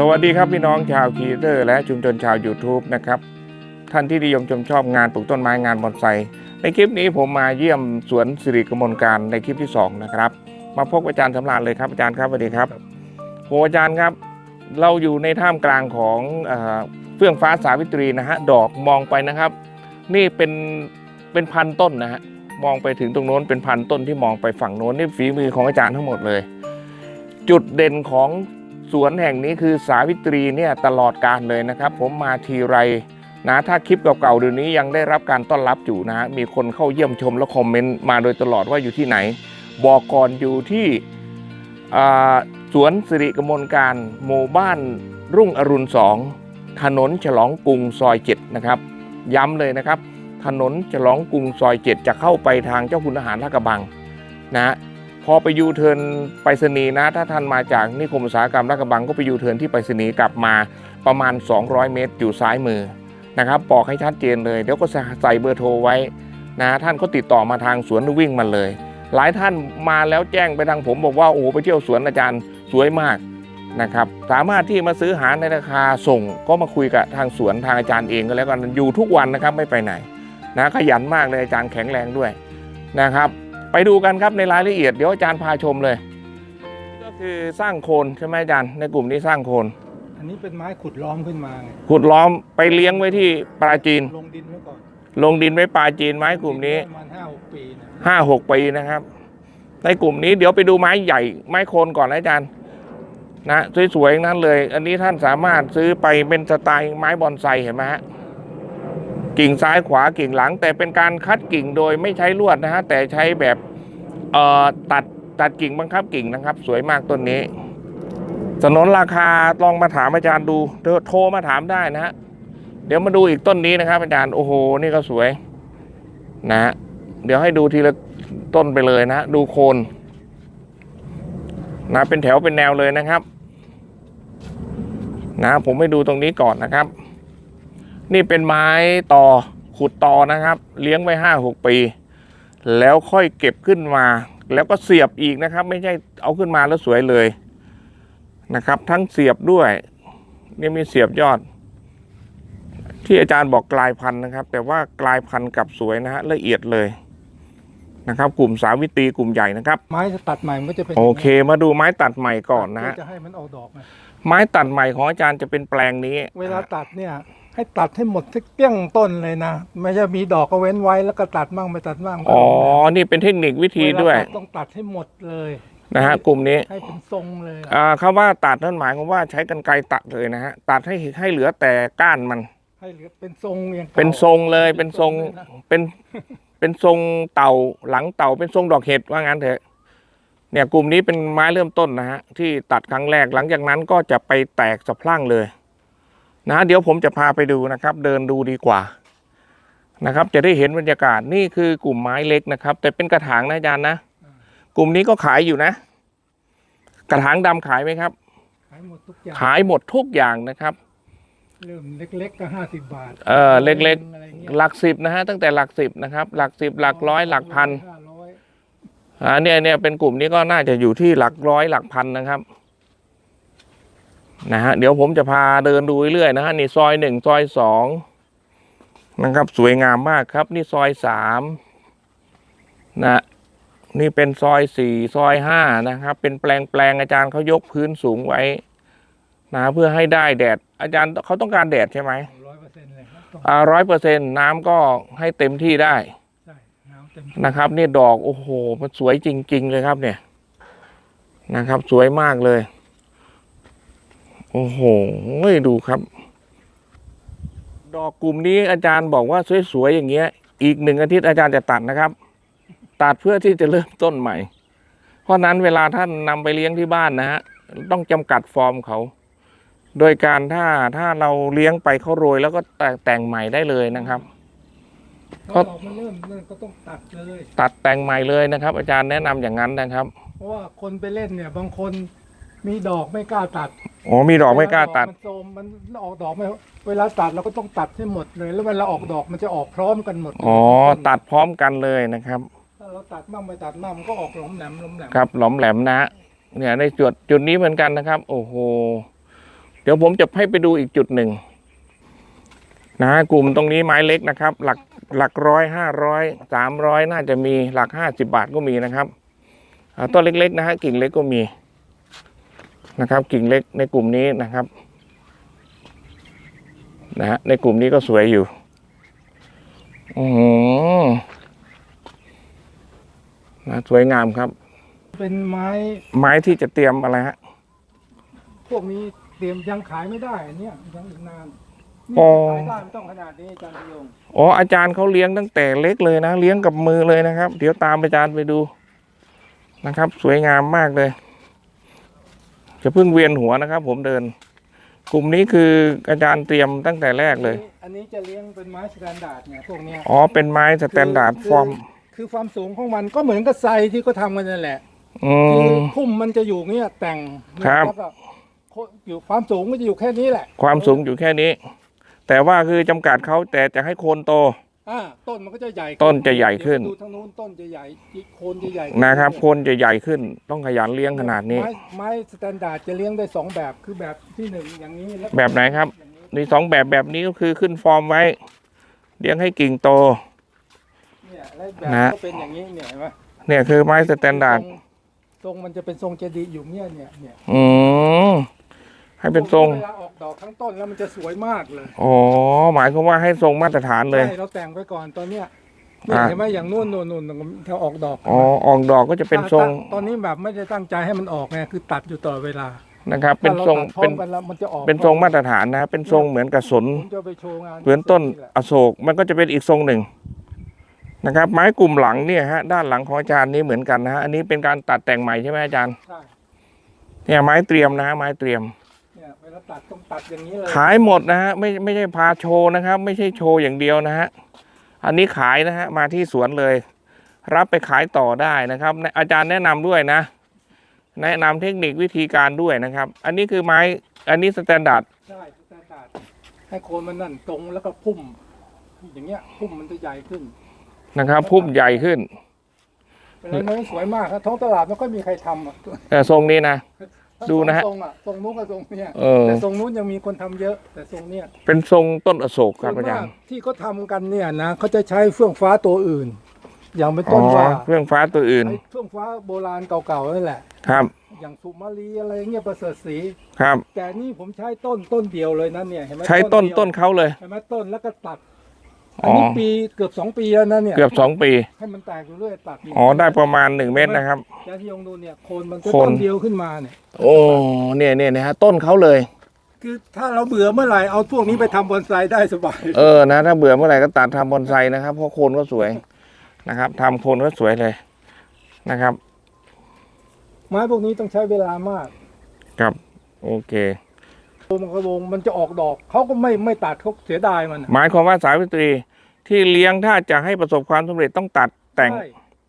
สวัสดีครับพี่น้องชาวคีเตอร์ และชุมชนชาว YouTube นะครับท่านที่นิยมชมชอบงานปลูกต้นไม้งานบอนไซในคลิปนี้ผมมาเยี่ยมสวนสิริกมลการในคลิปที่ 2 นะครับ มาพบอาจารย์สำราญเลยครับอาจารย์ครับสวัสดีครับโหอาจารย์ครับ เราอยู่ในท่ามกลางของเออเฟื่องฟ้าสาวิตรีนะฮะดอกมองไปนะครับ นี่เป็นเป็นพันต้นนะฮะมองไปถึงตรงโน้นเป็นพันต้นที่มองไปฝั่งโน้นนี่ฝีมือของอาจารย์ทั้งหมดเลย จุดเด่นของ สวนแห่งนี้คือสาวิตรีเนี่ยตลอดการเลยนะครับ ผมมาทีไรนะถ้าคลิปเก่าๆเดี๋ยวนี้ยังได้รับการต้อนรับอยู่นะมีคนเข้าเยี่ยมชมและคอมเมนต์มาโดยตลอดว่าอยู่ที่ไหน บอกก่อนอยู่ที่สวนสิริกมลการหมู่บ้านรุ่งอรุณสองถนนฉลองกรุงซอยเจ็ดนะครับ ย้ำเลยนะครับ ถนนฉลองกรุงซอยเจ็ดจะเข้าไปทางเจ้าคุณทหารลากระบังนะฮะ พอไปยูเทิร์นไปรษณีย์นะ ถ้าท่านมาจากนิคมอุตสาหกรรมลาดกระบังก็ไปยูเทิร์นที่ไปรษณีย์กลับมาประมาณ 200 เมตร อยู่ซ้ายมือนะครับบอกให้ชัดเจนเลย เดี๋ยวก็ใส่เบอร์โทรไว้นะท่านก็ติดต่อมาทางสวนหรือวิ่งมาเลย หลายท่านมาแล้วแจ้งไปทางผมบอกว่าโอ้ไปเที่ยวสวนอาจารย์สวยมากนะครับสามารถที่มาซื้อหาในราคาส่งก็มาคุยกับทางสวนทางอาจารย์เองก็แล้วกันอยู่ทุกวันนะครับไม่ไปไหนนะขยันมากเลยอาจารย์แข็งแรงด้วยนะครับ ไปดูกันครับในรายละเอียดเดี๋ยวอาจารย์พาชมเลยก็คือสร้างโคนใช่ไหมอาจารย์ในกลุ่มนี้สร้างโคน อันนี้เป็นไม้ขุดล้อมขึ้นมาไงขุดล้อมไปเลี้ยงไว้ที่ปราจีน ลงดินไว้ก่อนลงดินไว้ปราจีนไม้กลุ่มนี้ประมาณห้าหกปีนะห้าหกปีนะครับ ในกลุ่มนี้เดี๋ยวไปดูไม้ใหญ่ไม้โคนก่อนนะอาจารย์นะสวยๆทั้งนั้นเลย อันนี้ท่านสามารถซื้อไปเป็นสไตล์ไม้บอนไซเห็นไหมฮะ กิ่งซ้ายขวากิ่งหลัง แต่เป็นการคัดกิ่งโดยไม่ใช้ลวดนะฮะแต่ใช้แบบตัดตัดกิ่งบังคับกิ่งนะครับ สวยมากต้นนี้ สนนราคาลองมาถามอาจารย์ดูโทรโทรมาถามได้นะฮะเดี๋ยวมาดูอีกต้นนี้นะครับอาจารย์โอ้โหนี่ก็สวยนะฮะเดี๋ยวให้ดูทีละต้นไปเลยนะ ดูโคนนะเป็นแถวเป็นแนวเลยนะครับ นะผมให้ดูตรงนี้ก่อนนะครับ นี่เป็นไม้ต่อขุดต่อนะครับ เลี้ยงไว้ห้าหกปี แล้วค่อยเก็บขึ้นมา แล้วก็เสียบอีกนะครับ ไม่ใช่เอาขึ้นมาแล้วสวยเลยนะครับ ทั้งเสียบด้วยนี่มีเสียบยอด ที่อาจารย์บอกกลายพันธุ์นะครับ แต่ว่ากลายพันธุ์กับสวยนะฮะละเอียดเลยนะครับ กลุ่มสาวิตรีกลุ่มใหญ่นะครับ ไม้จะตัดใหม่มันก็จะเป็นโอเค มาดูไม้ตัดใหม่ก่อนนะฮะเพื่จะให้มันออกดอกไงไม้ตัดใหม่ของอาจารย์จะเป็นแปลงนี้ เวลาตัดเนี่ย ให้ตัดให้หมดสักเปี้ยงต้นเลยนะไม่ใช่มีดอกก็เว้นไว้แล้วก็ตัดมั่งไม่ตัดมั่งอ๋อ นี่เป็นเทคนิควิธีด้วย เาตัต้องตัดให้หมดเลยนะฮะกลุ่มนี้ให้เป็นทรงเลยอะอ่าคำว่าตัดนั่นหมายความว่าใช้กรรไกรตัดเลยนะฮะตัดให้ให้เหลือแต่ก้านมัน ให้เหลือเป็นทรงอย่างก่าเป็นทรงเลยเป็นทรงเลยนะเป็นเป็นทรงเต่าหลังเต่าเป็นทรงดอกเห็ดว่างั้นเถอะเนี่ยกลุ่มนี้เป็นไม้เริ่มต้นนะฮะที่ตัดครั้งแรกหลังจากนั้นก็จะไปแตกสะพรั่งเลย นะเดี๋ยวผมจะพาไปดูนะครับ เดินดูดีกว่านะครับ จะได้เห็นบรรยากาศนี่คือกลุ่มไม้เล็กนะครับ แต่เป็นกระถางนะอาจารย์นะ กลุ่มนี้ก็ขายอยู่นะ กระถางดำขายไหมครับ ขายหมดทุกอย่างขายหมดทุกอย่างนะครับเริ่มเล็กๆก็ห้าสิบบาท เออเล็กอะไรเงี้ยหลักสิบนะฮะตั้งแต่หลักสิบนะครับ หลักสิบหลักร้อยหลักพันห้าร้อยอ่าเนี่ยเนี่ยเป็นกลุ่มนี้ก็น่าจะอยู่ที่หลักร้อยหลักพันนะครับ นะฮะเดี๋ยวผมจะพาเดินดูเรื่อยๆนะฮะนี่ซอยหนึ่งซอยสองนะครับสวยงามมากครับ นี่ซอยสามนะนี่เป็นซอยสี่ซอยห้านะครับ เป็นแปลงแปลงอาจารย์เขายกพื้นสูงไว้นะเพื่อให้ได้แดด อาจารย์เขาต้องการแดดใช่ไหมร้อยเปอร์เซ็นต์เลยครับต้องอ่าร้อยเปอร์เซ็นต์น้ำก็ให้เต็มที่ได้ใช่น้ำเต็มนะครับนี่ดอกโอ้โหมันสวยจริง ๆ เลยครับเนี่ยนะครับ สวยมากเลย โอ้โหดูครับ ดอกกลุ่มนี้อาจารย์บอกว่าสวยๆอย่างเงี้ย อีกหนึ่งอาทิตย์อาจารย์จะตัดนะครับ ตัดเพื่อที่จะเริ่มต้นใหม่ เพราะนั้นเวลาท่านนำไปเลี้ยงที่บ้านนะฮะต้องจำกัดฟอร์มเขา โดยการถ้าถ้าเราเลี้ยงไปเขาโรย แล้วก็แต่แต่งใหม่ได้เลยนะครับพอดอกมันเริ่มเริ่มก็ต้องตัดเลย ตัดแต่งใหม่เลยนะครับ อาจารย์แนะนำอย่างนั้นนะครับ เพราะว่าคนไปเล่นเนี่ย บางคน มีดอกไม่กล้าตัดอ๋อมีดอกไม่กล้าตัด เวลดอกมันโทรมมันออกดอกไม่เวลาตัดเราก็ต้องตัดให้หมดเลย แล้วเวลาออกดอกมันจะออกพร้อมกันหมดอ๋อตัดพร้อมกันเลยนะครับ ถ้าเราตัดบ้างไม่ตัดบ้างมันก็ออกหลอมแหลมหลอมแหลมครับหลอมแหลมนะเนี่ยในจุดจุดนี้เหมือนกันนะครับ โอ้โหดี๋ยวผมจะให้ไปดูอีกจุดหนึ่งนะกลุ่มตรงนี้ไม้เล็กนะครับ หลักหลักร้อยห้าร้อยสามร้อยน่าจะมีหลักห้าสิบาทก็มีนะครับอ่าต้นเล็กๆนะฮะกิ่งเล็กก็มี นะครับ กิ่งเล็กในกลุ่มนี้นะครับนะฮะในกลุ่มนี้ก็สวยอยู่อือหือนะสวยงามครับ เป็นไม้ไม้ที่จะเตรียมอะไรฮะพวกนี้เตรียมยังขายไม่ได้อันเนี้ยยังอีกนานนี่อ๋อขายได้ไม่ต้องขนาดนี้อาจารย์พยงอ๋ออาจารย์เขาเลี้ยงตั้งแต่เล็กเลยนะ เลี้ยงกับมือเลยนะครับ เดี๋ยวตามอาจารย์ไปดูนะครับ สวยงามมากเลย จะเพิ่งเวียนหัวนะครับ ผมเดิน กลุ่มนี้คืออาจารย์เตรียมตั้งแต่แรกเลย อันนี้จะเลี้ยงเป็นไม้สแตนดาร์ดเนี่ยพวกเนี้ยอ๋อเป็นไม้สแตนดาร์ดคือฟอร์ม คือความสูงของมันก็เหมือนกับไซที่เขาทำกันนั่นแหละอืคือม พุ่มมันจะอยู่เนี่ยแต่งครับ แล้วก็อยู่ความสูงมันจะอยู่แค่นี้แหละความสูงอยู่แค่นี้ แต่ว่าคือจำกัดเขาแต่จะให้โคนโต อ่าต้นมันก็จะใหญ่ขึ้ต้นจะใหญ่ขึ้น เดี๋ยวดูทางนู้นต้นจะใหญ่โคนจะใหญ่นะครับโคนจะใหญ่ขึ้นต้องขยันเลี้ยงขนาดนี้ ไม้ไม้สแตนดาร์ดจะเลี้ยงได้สองแบบคือแบบที่หนึ่งอย่างนี้แล้วก็แบบไหนครับ อย่างนี้มีสองแบบแบบนี้ก็คือขึ้นฟอร์มไว้เลี้ยงให้กิ่งโต เนี่ยแล้วแบบนะ ก็เป็นอย่างนี้เนี่ยเห็นไหมเนี่ยคือไม้สแตนดาร์ดทรงทรงมันจะเป็นทรงเจดีย์อยู่เนี่ยเนี่ยเนี่ยอืม ให้เป็นทรง เวลาออกดอกทั้งต้นแล้วมันจะสวยมากเลยอ๋อ หมายความว่าให้ทรงมาตรฐานเลย ใช่เราแต่งไปก่อนตอนเนี้ยเนี่ยอ่าเห็นไหมอย่างนู่นนู่นนู่นถ้าออกดอกอ๋อออกดอกก็จะเป็นทรงตอนนี้แบบไม่ได้ตั้งใจให้มันออกไงคือตัดอยู่ตลอดเวลานะครับ เป็นถ้าทรงตัดพร้อเป็นมกันแล้วมันจะออกเป็นทรงมาตรฐานนะเป็นทรงเหมือนกับสน ผมจะไปโชว์งานเหมือนต้นแหละอโศกมันก็จะเป็นอีกทรงหนึ่งนะครับ ไม้กลุ่มหลังเนี่ยฮะด้านหลังของอาจารย์นี้เหมือนกันนะฮะอันนี้เป็นการตัดแต่งใหม่ใช่ไหมอาจารย์ ใช่เนี่ยไม้เตรียมนะฮะไม้เตรียม เนี่ยเวลาตัดต้องตัดอย่างนี้เลยขายหมดนะฮะไม่ไม่ใช่พาโชว์นะครับ ไม่ใช่โชว์อย่างเดียวนะฮะอันนี้ขายนะฮะมาที่สวนเลย รับไปขายต่อได้นะครับ อาจารย์แนะนำด้วยนะ แนะนำเทคนิควิธีการด้วยนะครับ อันนี้คือไม้อันนี้สแตนดาร์ดใช่สแตนดาร์ดให้โคนมันนั่นตรงแล้วก็พุ่ม อย่างเงี้ยพุ่มมันจะใหญ่ขึ้นนะครับ พุ่มใหญ่ขึ้นเวลานั้นสวยมากครับท้องตลาดไม่ค่อยมีใครทำอะเออทรงนี้นะ ดูนะฮะทรงอะทรงนู้นกับทรงเนี้ยเออ แต่ทรงนู้นยังมีคนทำเยอะ แต่ทรงเนี้ยเป็นทรงต้นอโศกครับส่วนอาจามารกย์ที่เขาทำกันเนี่ยนะเขาจะใช้เฟื่องฟ้าตัวอื่น อย่างเป็นอ๋ต้อนว่าเครื่องฟ้าตัวอื่นไอ้เฟื่องฟ้าโบราณเก่าๆนั่นแหละ ครับอย่างสุมาลีอะไรเงี้ยประเสริฐศรีครับ แต่นี่ผมใช้ต้นต้นเดียวเลยนะเนี่ยเห็นไหมใช้ต้นเดียวต้นเขาเลย เห็นไหมต้นแล้วก็ตัด อ๋อัอนนี้ปีเกือบสองปีแล้วนะเนี่ยเกือบสองปี ให้มันแตกอยู่เรื่อยตัดยู่อ๋อได้ประมาณหนึ่งเมตรนะครับแล้วที่ยงดูเนี่ยโคนมันจะโคนต้นเดียวขึ้นมาเนี่ยโอ้เนี่ยเนี่ยนะฮะต้นเขาเลย คือถ้าเราเบื่อเมื่อไหร่เอาพวกนี้ไปทำบอนไซได้สบายเออนะถ้าเบื่อเมื่อไหร่ก็ตัดทำบอนไซนะครับเพราะโคนก็สวยนะครับทำโคนก็สวยเลยนะครับ ไม้พวกนี้ต้องใช้เวลามาก ครับ โอเคโมันกระวงมันจะออกดอกเขาก็ไม่ไม่ตัดเขาเสียดายมันอะหมายความว่าสาวิตรีที่เลี้ยงถ้าจะให้ประสบความสำเร็จต้องตัดแต่งใช่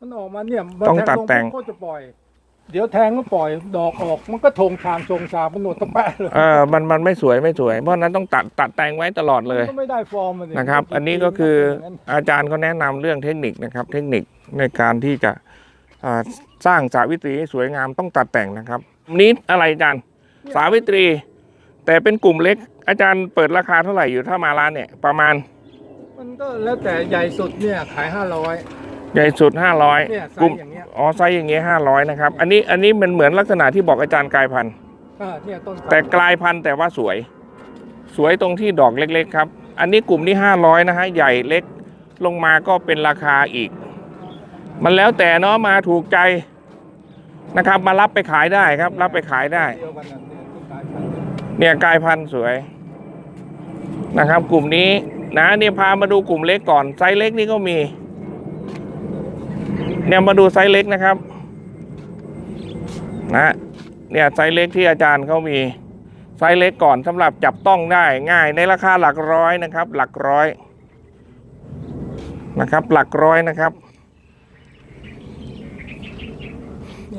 มันออกมาเนี่ยต้องตัดแต่งก็จะปล่อย เดี๋ยวแทงก็ปล่อยดอกออก มันก็ทงชามทรงชามมันหนวดตะแปะเลยเออมันมันไม่สวยไม่สวย เพราะฉะนั้นต้องตัดตัดแต่งไว้ตลอดเลยมันก็ไม่ได้ฟอร์มมันสินะครับ อันนี้ก็คืออาจารย์เขาแนะนำเรื่องเทคนิคนะครับ เทคนิคในการที่จะอ่าสร้างสาวิตรีให้สวยงามต้องตัดแต่งนะครับนี้อะไรอาจารย์สาวิตรี แต่เป็นกลุ่มเล็ก อาจารย์เปิดราคาเท่าไหร่อยู่ถ้ามาร้านเนี่ยประมาณ มันก็แล้วแต่ใหญ่สุดเนี่ยขายห้าร้อย ใหญ่สุด เนี่ยไซส์500กลุ่มอย่างเงี้ย อ๋อไซส์อย่างเงี้ย500 นะครับ อันนี้อันนี้มันเหมือนลักษณะที่บอกอาจารย์กลายพันธุ์ อ่าเนี่ยต้นแต่กลายพันธุ์แต่ว่าสวย สวยตรงที่ดอกเล็กๆครับ อันนี้กลุ่มนี้500นะฮะใหญ่เล็กลงมาก็เป็นราคาอีก มันแล้วแต่เนาะมาถูกใจนะครับ มารับไปขายได้ครับ รับไปขายได้ เดียวกันนะ เนี่ยกลายพันธุ์สวยนะครับ กลุ่มนี้นะเนี่ยพามาดูกลุ่มเล็กก่อนไซส์เล็กนี่ก็มี เนี่ยมาดูไซส์เล็กนะครับ นะเนี่ยไซส์เล็กที่อาจารย์เขามีไซส์เล็กก่อนสำหรับจับต้องได้ง่ายในราคาหลักร้อยนะครับ หลักร้อยนะครับ หลักร้อยนะครับ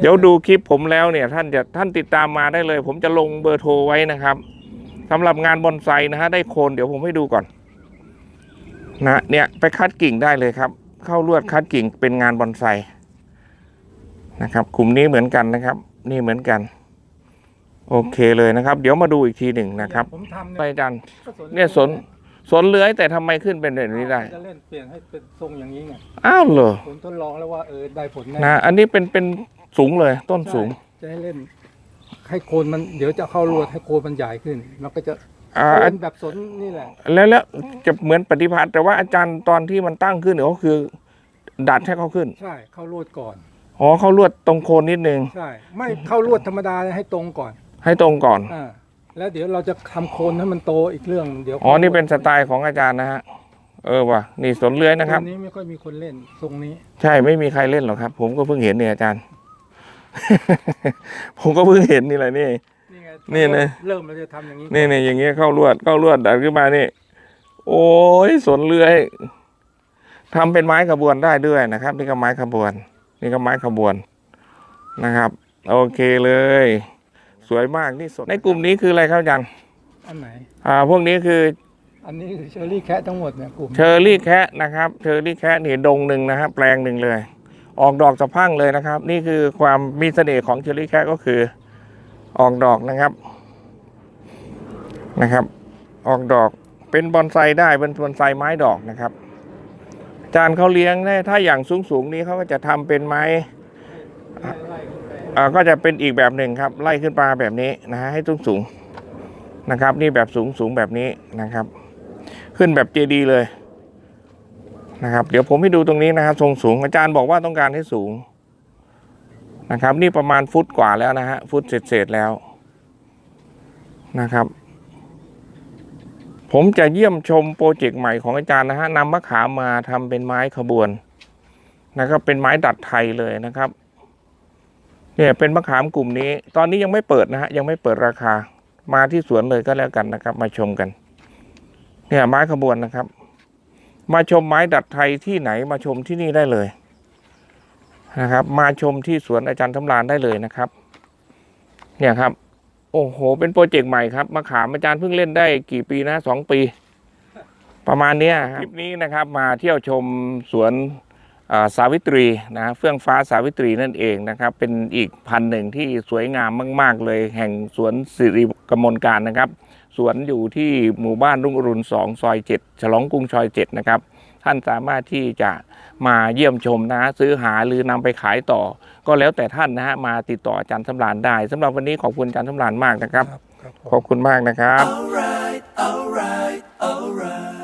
เดี๋ยวดูคลิปผมแล้วเนี่ยท่านจะท่านติดตามมาได้เลย ผมจะลงเบอร์โทรไว้นะครับสำหรับงานบอนไซนะฮะได้โคนเดี๋ยวผมให้ดูก่อนนะเนี่ยไปคัดกิ่งได้เลยครับ เข้าลวดคัดกิ่งเป็นงานบอนไซนะครับกลุ่มนี้เหมือนกันนะครับ นี่เหมือนกัน โอเคเลยนะครับ เดี๋ยวมาดูอีกทีหนึ่งนะครับผมทำไปเนี่ยอาจารย์ก็เนี่ยสนสนเลื้อยแต่ทำไมขึ้นเป็นแบบนี้ได้จะเล่นเปลี่ยนให้เป็นทรงอย่างนี้ไงอ้าวเหรอผมทดลองแล้วว่าเออได้ผลแน่นะอันนี้เป็นเป็น สูงเลยต้นสูงใช่จะให้เล่น ให้โคนมันเดี๋ยวจะเข้ารวดให้โคนมันใหญ่ขึ้นมันก็จะอ่าเป็นแบบสนนี่แหละ แล้วแล้วจะเหมือนปฏิพัทธ์แต่ว่าอาจารย์ตอนที่มันตั้งขึ้นเนี่ยก็คือ ดัดให้เขาขึ้นใช่ เข้ารวดก่อน อ๋อเขาลวดตรงโคนนิดนึง ใช่ ไม่เข้ารวดธรรมดาเลยให้ตรงก่อนให้ตรงก่อน อ่าแล้วเดี๋ยวเราจะทำโคนให้มันโตอีกเรื่องเดี๋ยวอ๋อ นี่เป็นสไตล์ของอาจารย์นะฮะ เออว่ะนี่สนเลื้อยนะครับตรงนี้ไม่ค่อยมีคนเล่นทรงนี้ ใช่ไม่มีใครเล่นหรอกครับ ผมก็เพิ่งเห็นเนี่ยอาจารย์ ผมก็เพิ่งเห็นนี่แหละนี่ นี่ไงนี่นะเริ่มเราจะทำอย่างนี้นี่นี่อย่างเงี้ยเข้าลวดเข้าลวดดันขึ้นมานี่ โอ้ยสนเลื้อยทำเป็นไม้ขบวนได้ด้วยนะครับ นี่ก็ไม้ขบวน นี่ก็ไม้ขบวนนะครับ โอเคเลย สวยมากนี่สนในกลุ่มนี้คืออะไรครับอาจารย์อันไหน อ่า พวกนี้คืออันนี้คือเชอรี่แคะทั้งหมดเนี่ยกลุ่มเชอร์รี่แคะนะครับเชอร์รี่แคะนี่ดงหนึ่งนะครับแปลงหนึ่งเลย ออกดอกสะพั่งเลยนะครับ นี่คือความมีเสน่ห์ของเชอรี่แคก็คือออกดอกนะครับนะครับ ออกดอกเป็นบอนไซได้เป็นบอนไซไม้ดอกนะครับจารย์เขาเลี้ยงได้ถ้าอย่างสูงสูงๆนี้เขาก็จะทำเป็นไม้ก็จะเป็นอีกแบบหนึ่งครับ ไล่ขึ้นมาแบบนี้นะฮะให้สูงสูงๆนะครับ นี่แบบสูงสูงๆแบบนี้นะครับ ขึ้นแบบเจดีเลย นะครับ เดี๋ยวผมให้ดูตรงนี้นะครับทรงสูงอาจารย์บอกว่าต้องการให้สูงนะครับ นี่ประมาณฟุตกว่าแล้วนะฮะฟุตเศษๆแล้วนะครับ ผมจะเยี่ยมชมโปรเจกต์ใหม่ของอาจารย์นะฮะนำมะขามมาทำเป็นไม้ขบวนนะครับเป็นไม้ดัดไทยเลยนะครับเนี่ยเป็นมะขามกลุ่มนี้ ตอนนี้ยังไม่เปิดนะฮะยังไม่เปิดราคามาที่สวนเลยก็แล้วกันนะครับ มาชมกัน เนี่ยไม้ขบวนนะครับ มาชมไม้ดัดไทยที่ไหนมาชมที่นี่ได้เลยนะครับ มาชมที่สวนอาจารย์ทำลานได้เลยนะครับ เนี่ยครับ โอ้โห เป็นโปรเจกต์ใหม่ครับมะขามอาจารย์เพิ่งเล่นได้กี่ปีนะสองปี ประมาณเนี้ยคลิปนี้นะครับ มาเที่ยวชมสวนสาวิตรีนะเฟื่องฟ้าสาวิตรีนั่นเองนะครับ เป็นอีกพันหนึ่งที่สวยงามมาก ๆ เลยแห่งสวนสิริกมลการนะครับ สวนอยู่ที่หมู่บ้านรุ่งอรุณสองซอยเจ็ดฉลองกรุงซอยเจ็ดนะครับท่านสามารถที่จะมาเยี่ยมชมนะฮะซื้อหาหรือนำไปขายต่อ ก็แล้วแต่ท่านนะฮะมาติดต่ออาจารย์สำรานได้สำหรับวันนี้ขอบคุณอาจารย์สำรานมากนะครับครับครับผมขอบคุณมากนะครับ alright, alright, alright.